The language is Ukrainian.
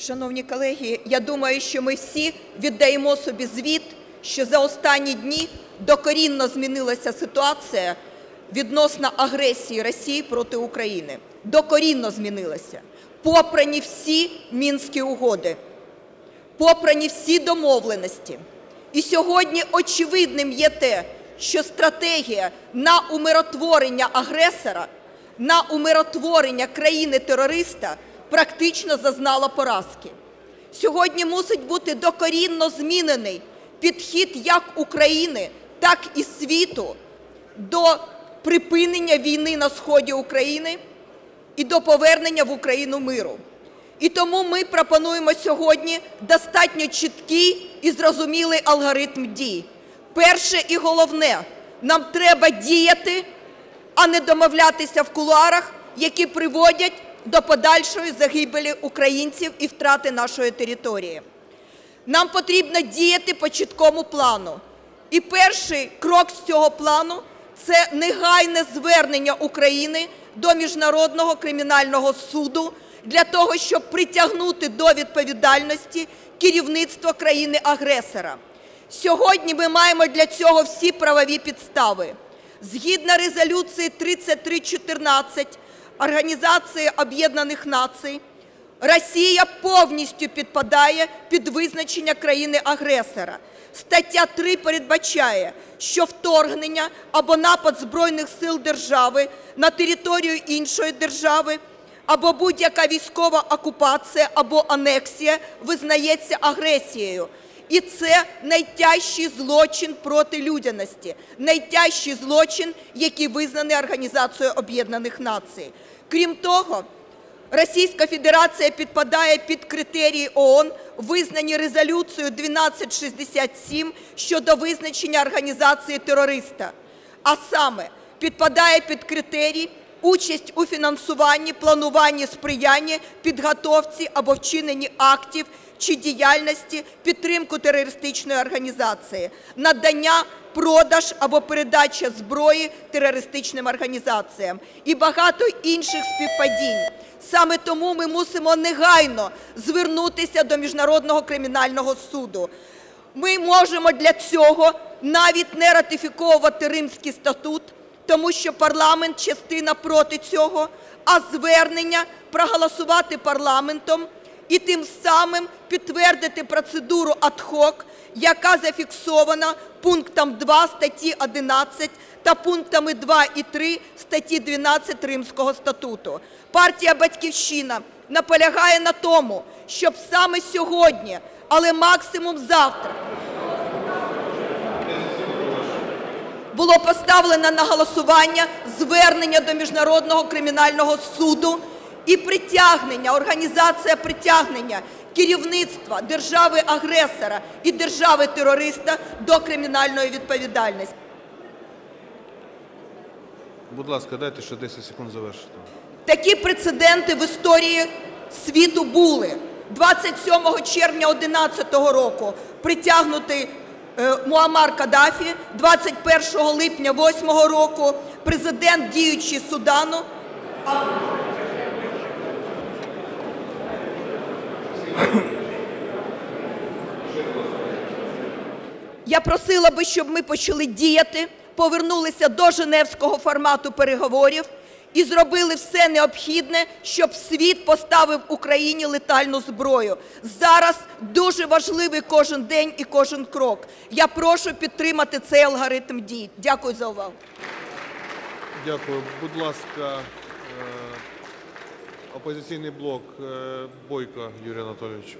Шановні колеги, я думаю, що ми всі віддаємо собі звіт, що за останні дні докорінно змінилася ситуація відносно агресії Росії проти України. Докорінно змінилася. Попрані всі Мінські угоди, попрані всі домовленості. І сьогодні очевидним є те, що стратегія на умиротворення агресора, на умиротворення країни-терориста практично зазнала поразки. Сьогодні мусить бути докорінно змінений підхід як України, так і світу до припинення війни на сході України і до повернення в Україну миру. І тому ми пропонуємо сьогодні достатньо чіткий і зрозумілий алгоритм дій. Перше і головне, нам треба діяти, а не домовлятися в кулуарах, які приводять до подальшої загибелі українців і втрати нашої території. Нам потрібно діяти по чіткому плану. І перший крок з цього плану – це негайне звернення України до Міжнародного кримінального суду для того, щоб притягнути до відповідальності керівництво країни-агресора. Сьогодні ми маємо для цього всі правові підстави. Згідно резолюції 3314 Організації Об'єднаних Націй, Росія повністю підпадає під визначення країни-агресора. Стаття 3 передбачає, що вторгнення або напад Збройних сил держави на територію іншої держави або будь-яка військова окупація або анексія визнається агресією. І це найтяжчий злочин проти людяності, найтяжчий злочин, який визнаний Організацією Об'єднаних Націй. Крім того, Російська Федерація підпадає під критерії ООН, визнані резолюцією 1267 щодо визначення організації терориста. А саме підпадає під критерій участь у фінансуванні, плануванні, сприянні, підготовці або вчиненні актів чи діяльності підтримку терористичної організації, надання, продаж або передача зброї терористичним організаціям і багато інших співпадінь. Саме тому ми мусимо негайно звернутися до Міжнародного кримінального суду. Ми можемо для цього навіть не ратифіковувати Римський статут, тому що парламент частина проти цього, а звернення проголосувати парламентом і тим самим підтвердити процедуру ad-hoc, яка зафіксована пунктом 2 статті 11 та пунктами 2 і 3 статті 12 Римського статуту. Партія "Батьківщина" наполягає на тому, щоб саме сьогодні, але максимум завтра, було поставлено на голосування звернення до Міжнародного кримінального суду і притягнення, організація притягнення керівництва держави-агресора і держави-терориста до кримінальної відповідальності. Будь ласка, дайте ще 10 секунд завершити. Такі прецеденти в історії світу були. 27 червня 2011 року притягнутий е, Муаммар Каддафі, 21 липня 2008 року президент діючий Судану. Я просила би, щоб ми почали діяти, повернулися до Женевського формату переговорів і зробили все необхідне, щоб світ поставив Україні летальну зброю. Зараз дуже важливий кожен день і кожен крок. Я прошу підтримати цей алгоритм дій. Дякую за увагу. Дякую. Будь ласка, е, опозиційний блок е, Бойко Юрій Анатолійович.